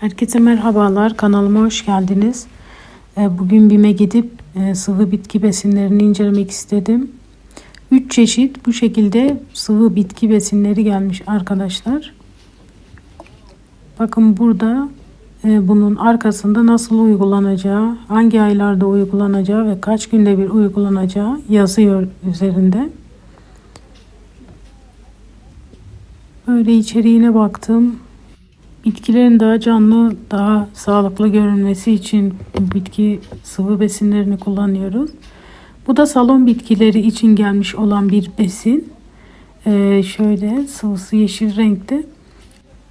Herkese merhabalar. Kanalıma hoş geldiniz. Ee, Bugün BİM'e gidip e, sıvı bitki besinlerini incelemek istedim. 3 çeşit bu şekilde sıvı bitki besinleri gelmiş arkadaşlar. Bakın burada e, bunun arkasında nasıl uygulanacağı, hangi aylarda uygulanacağı ve kaç günde bir uygulanacağı yazıyor üzerinde. Böyle içeriğine baktım. Bitkilerin daha canlı, daha sağlıklı görünmesi için bitki sıvı besinlerini kullanıyoruz. Bu da salon bitkileri için gelmiş olan bir besin. Ee, şöyle sıvısı yeşil renkte.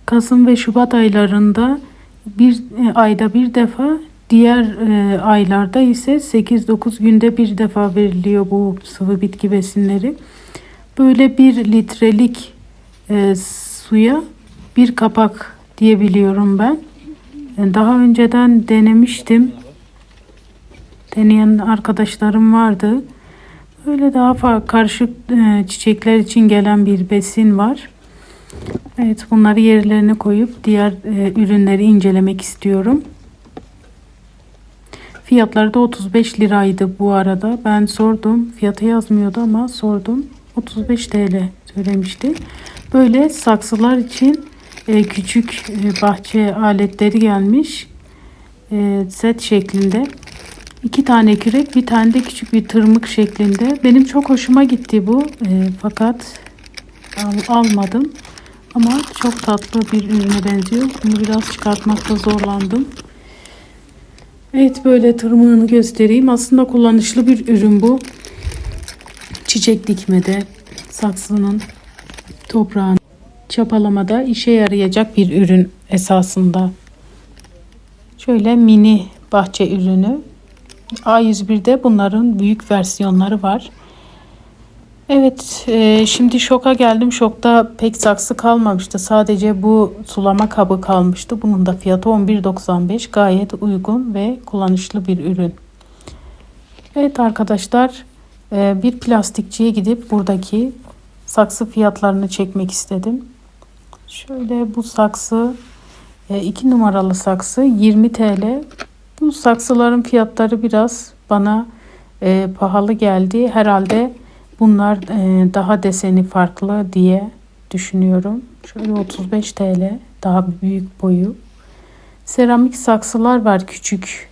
Kasım ve Şubat aylarında bir e, ayda bir defa, diğer e, aylarda ise 8-9 günde bir defa veriliyor bu sıvı bitki besinleri. Böyle bir litrelik e, suya bir kapak diyebiliyorum ben. E, Daha önceden denemiştim. Deneyen arkadaşlarım vardı. Böyle daha karışık e, çiçekler için gelen bir besin var. Evet bunları yerlerine koyup diğer e, ürünleri incelemek istiyorum. Fiyatları da 35 liraydı bu arada. Ben sordum. Fiyatı yazmıyordu ama sordum. 35 TL söylemişti. Böyle saksılar için e, küçük e, bahçe aletleri gelmiş. E, set şeklinde. İki tane kürek, bir tane de küçük bir tırmık şeklinde. Benim çok hoşuma gitti bu. Fakat al- almadım. Ama çok tatlı bir ürüne benziyor. Bunu biraz çıkartmakta zorlandım. Evet böyle tırmığını göstereyim. Aslında kullanışlı bir ürün bu. Çiçek dikmede, saksının toprağını çapalamada işe yarayacak bir ürün esasında. Şöyle mini bahçe ürünü. A101'de bunların büyük versiyonları var. Evet, e, şimdi şoka geldim. Şokta pek saksı kalmamıştı. Sadece bu sulama kabı kalmıştı. Bunun da fiyatı 11.95. Gayet uygun ve kullanışlı bir ürün. Evet arkadaşlar, e, bir plastikçiye gidip buradaki saksı fiyatlarını çekmek istedim. Şöyle bu saksı 2 numaralı saksı 20 TL. Bu saksıların fiyatları biraz bana e, pahalı geldi. Herhalde bunlar e, daha deseni farklı diye düşünüyorum. Şöyle 35 TL daha büyük boyu. Seramik saksılar var küçük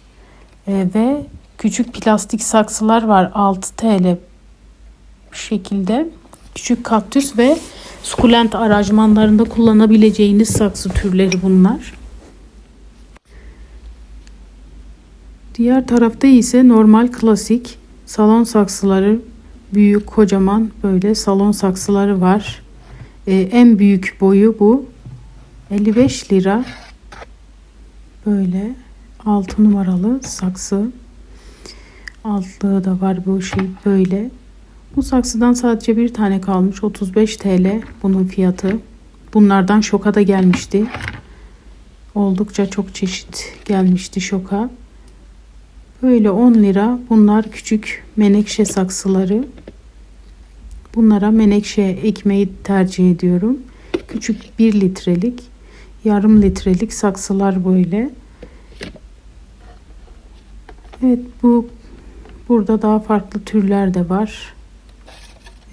E, ve küçük plastik saksılar var 6 TL şekilde. Küçük kaktüs ve sukulent aranjmanlarında kullanabileceğiniz saksı türleri bunlar. Diğer tarafta ise normal klasik salon saksıları büyük kocaman böyle salon saksıları var. Ee, en büyük boyu bu. 55 lira. Böyle 6 numaralı saksı. Altlığı da var bu şey böyle. Bu saksıdan sadece bir tane kalmış. 35 TL bunun fiyatı. Bunlardan şoka da gelmişti. Oldukça çok çeşit gelmişti şoka. Böyle 10 lira. Bunlar küçük menekşe saksıları. Bunlara menekşe ekmeği tercih ediyorum. Küçük 1 litrelik, yarım litrelik saksılar böyle. Evet bu burada daha farklı türler de var.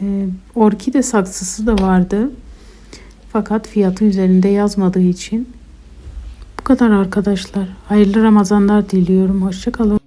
Ee, orkide saksısı da vardı. Fakat fiyatı üzerinde yazmadığı için bu kadar arkadaşlar. Hayırlı Ramazanlar diliyorum. Hoşçakalın.